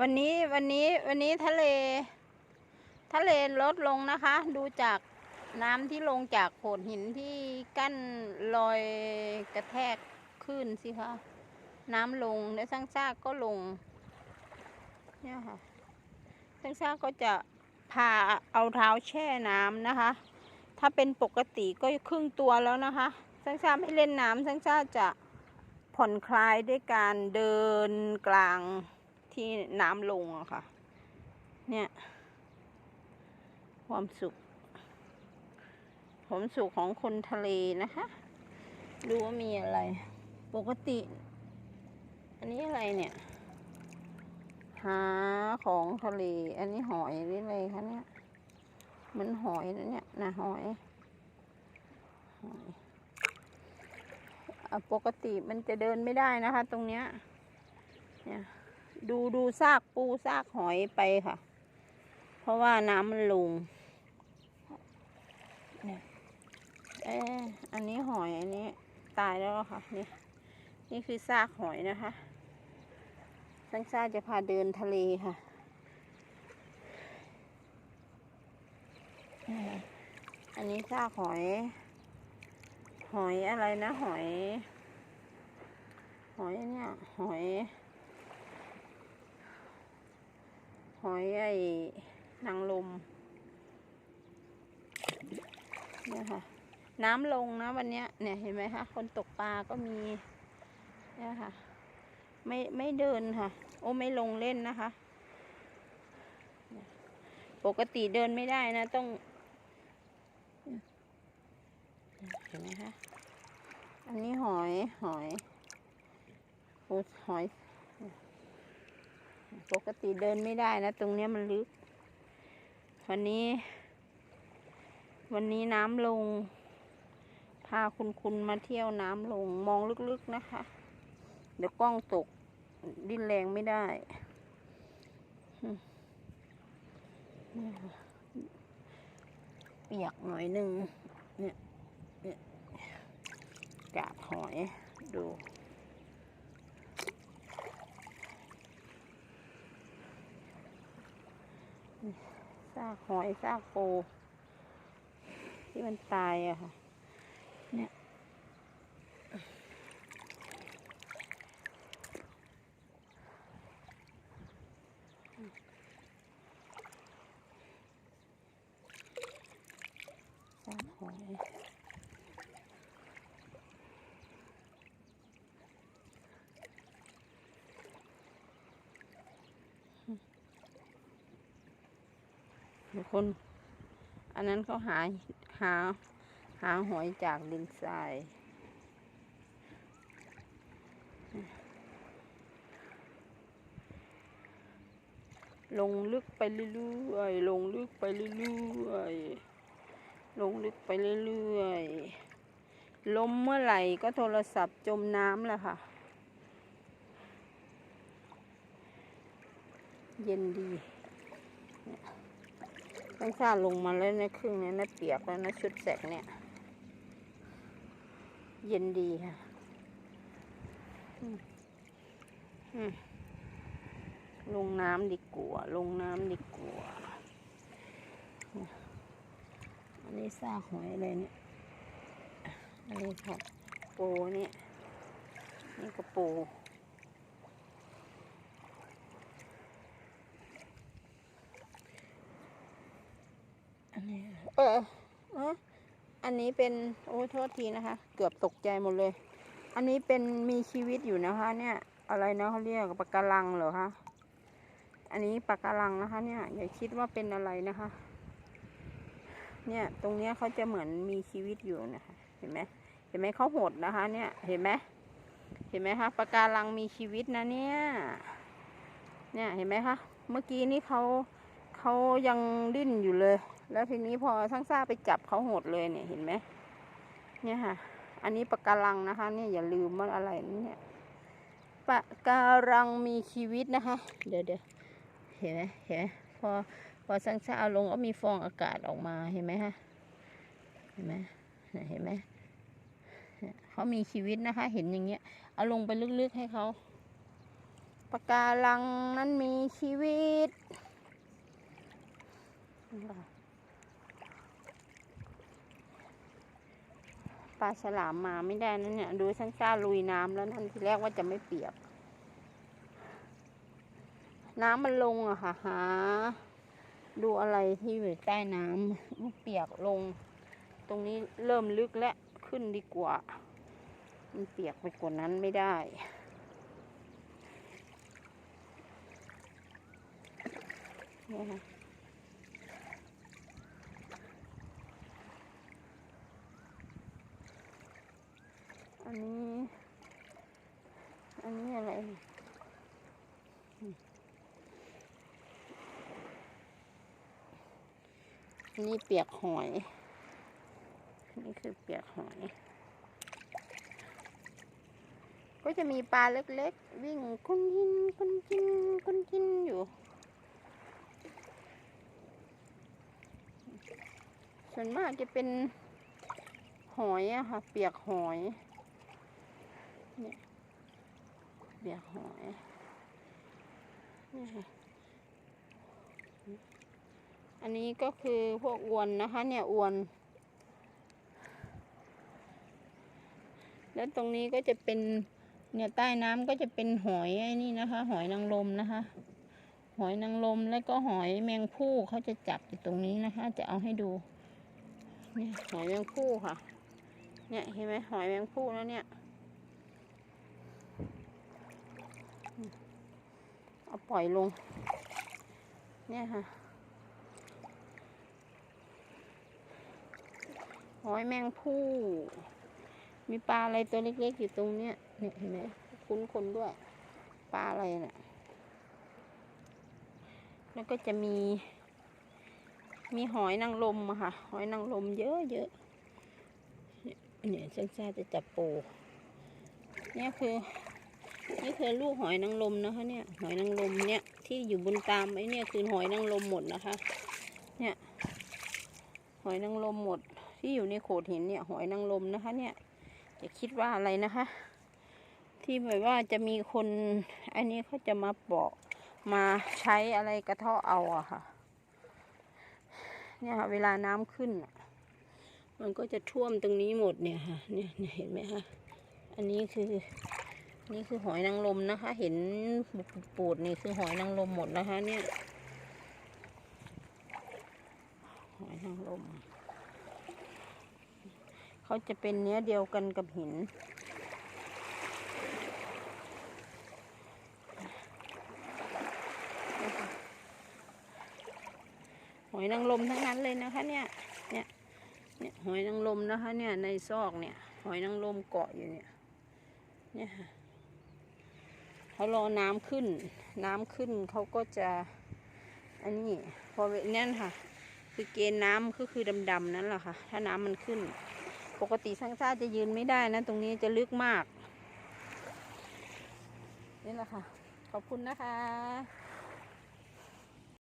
วันนี้วันนี้วันนี้ทะเล ทะเลลดลงนะคะ ดูจากน้ำที่ลงจากโขดหินที่กั้นรอยกระแทกขึ้นสิคะน้ำลงและสร้างซากก็ลงเนี่ยค่ะสร้างซากก็จะพาเอาเท้าแช่น้ำนะคะ ถ้าเป็นปกติก็ครึ่งตัวแล้วนะคะสร้างซากไม่เล่นน้ำสร้างซากจะผ่อนคลายด้วยการเดินกลาง ที่น้ำลงอะค่ะ เนี่ย ความสุข ความสุขของคนทะเลนะคะ ดูว่ามีอะไร ปกติ อันนี้อะไรเนี่ย หาของทะเล อันนี้หอยหรืออะไรคะเนี่ยมือนหอยนะเนี่ยนะหอยหอยปกติมันจะเดินไม่ได้นะคะ ตรงเนี้ยเนี่ย ดูดูซากปูซากหอยไปค่ะ เพราะว่าน้ำมันลงเนี่ยเอออันนี้หอยอันนี้ตายแล้วค่ะนี่นี่คือซากหอยนะคะสังซาจะพาเดินทะเลค่ะอันนี้ซากหอย หอยอะไรนะ หอย หอยเนี่ย หอย หอยไอ้นางลมเนี่ยค่ะ น้ำลงนะวันเนี้ยเนี่ยเห็นไหมคะคนตกปลาก็มีเนี่ยค่ะ ไม่ไม่เดินค่ะ โอ้ไม่ลงเล่นนะคะ ปกติเดินไม่ได้นะ ต้องเห็นไหมคะ อันนี้หอยหอยโอ้หอย ปกติเดินไม่ได้นะ ตรงเนี้ยมันลึก วันนี้ วันนี้น้ำลง พาคุณคุณมาเที่ยวน้ำลงมองลึกๆนะคะ เดี๋ยวกล้องตก ดิ้นแรงไม่ได้เนี่ยค่ะเปียกหน่อยหนึ่งเนี่ยเนี่ยกาบหอยดู ซากหอยซากปูที่มันตายอะค่ะ เนี่ย ซากหอย ทุกคน อันนั้นเขาหาหาหาหอยจากดินทรายลงลึกไปเรื่อยๆ ลงลึกไปเรื่อยๆ ลงลึกไปเรื่อยๆ ลมเมื่อไหร่ก็โทรศัพท์จมน้ำแหละค่ะ เย็นดี ตั้งชาลงมาแล้วในครึ่งนี้นะเปียกแล้วนะชุดแสกเนี่ย เย็นดีค่ะลงน้ำดีกว่าลงน้ำดีกว่าเนี่ยอันนี้ซากหอยอะไรเนี่ยอันนี้ค่ะปูเนี่ยนี่ก็ปู อันนี้เออเอออันนี้เป็นโอ้โทษทีนะคะ เกือบตกใจหมดเลย อันนี้เป็นมีชีวิตอยู่นะคะ เนี่ย อะไรนะเขาเรียกปะการังเหรอคะอันนี้ปะการังนะคะ เนี่ยอย่าคิดว่าเป็นอะไรนะคะ เนี่ยตรงเนี้ยเขาจะเหมือนมีชีวิตอยู่นะคะ เห็นไหมเห็นไหมเขาหดนะคะ เนี่ยเห็นไหมเห็นไหมคะปะการังมีชีวิตนะเนี่ย เนี่ยเห็นไหมคะเมื่อกี้นี้เขาเขายังดิ้นอยู่เลย แล้วทีนี้พอทั้งซ่าไปจับเขาหดเลยเนี่ยเห็นไหมเนี่ยค่ะ อันนี้ปะการังนะคะ เนี่ยอย่าลืมว่าอะไรเนี่ยปะการังมีชีวิตนะคะ เดี๋ยวเดี๋ยวเห็นไหมเห็นไหมพอพอสังชาเอาลงก็มีฟองอากาศออกมาเห็นไหมคะเห็นไหมเห็นไหมเนี่ยเขามีชีวิตนะคะ เห็นอย่างเงี้ย เอาลงไปลึกๆให้เขาปะการังนั้นมีชีวิต ปลาฉลามมาไม่ได้นั่นเนี่ย ดูฉันกล้าลุยน้ำแล้วนั่นทีแรกว่าจะไม่เปียก น้ำมันลงอะค่ะหาดูอะไรที่อยู่ใต้น้ำมันเปียกลง ตรงนี้เริ่มลึกแล้วขึ้นดีกว่า มันเปียกไปกว่านั้นไม่ได้เนี่ยค่ะอันนี้ อันนี้อะไรเนี่ยอืมอั นนี้เปียกหอย นี่คือเปียกหอย ก็จะมีปลาเล็กๆ วิ่งกุนกินกุนกินกุนกินอยู่ ส่วนมากจะเป็นหอยอะค่ะ เปียกหอยเนี่ยเปียกหอยนี่ค่ะ อันนี้ก็คือพวกอวนนะคะ เนี่ยอวน แล้วตรงนี้ก็จะเป็นเนี่ยใต้น้ำก็จะเป็นหอยไอ้นี่นะคะ หอยนางรมนะคะ หอยนางรมแล้วก็หอยแมงผู้เขาจะจับอยู่ตรงนี้นะคะ จะเอาให้ดู เนี่ยหอยแมงผู้ค่ะ เนี่ยเห็นไหมหอยแมงผู้แล้วเนี่ย เอาปล่อยลง เนี่ยค่ะ หอยแมงผู้ มีปลาอะไรตัวเล็กๆอยู่ตรงเนี้ยเนี่ยเห็นไหมคุ้นคนด้วย ปลาอะไรน่ะ แล้วก็จะมี มีหอยนางรมอะค่ะ หอยนางรมเยอะเยอะเนี่ยเนี่ยช่างชาจะจับปูเนี่ยคือนี่คือลูกหอยนางรมนะคะเนี่ย หอยนางรมเนี่ยที่อยู่บนตามไอ้เนี่ยคือหอยนางรมหมดนะคะ เนี่ย หอยนางรมหมด ที่อยู่ในโขดหินเนี่ยหอยนางรมนะคะ เนี่ยอย่าคิดว่าอะไรนะคะ ที่แบบว่าจะมีคนอันนี้เขาจะมาปอกมาใช้อะไรกระเทาะเอาอะค่ะ เนี่ยค่ะเวลาน้ำขึ้น มันก็จะท่วมตรงนี้หมดเนี่ยค่ะ เนี่ยเห็นไหมคะอันนี้คือ นี่คือหอยนางรมนะคะ เห็นปูดนี่คือหอยนางรมหมดนะคะ เนี่ยหอยนางรม เขาจะเป็นเนื้อเดียวกันกับหิน หอยนางรมทั้งนั้นเลยนะคะเนี่ย เนี่ย เนี่ยหอยนางรมนะคะเนี่ยในซอกเนี่ย หอยนางรมเกาะอยู่เนี่ย เนี่ยค่ะเขารอน้ำขึ้น น้ำขึ้นเขาก็จะ อันนี้พอเนี่ยค่ะ คือเกณฑ์น้ำก็คือดำๆนั่นแหละค่ะ ถ้าน้ำมันขึ้น ปกติช่างชาติจะยืนไม่ได้นะ ตรงนี้จะลึกมาก นี่แหละค่ะ ขอบคุณนะคะ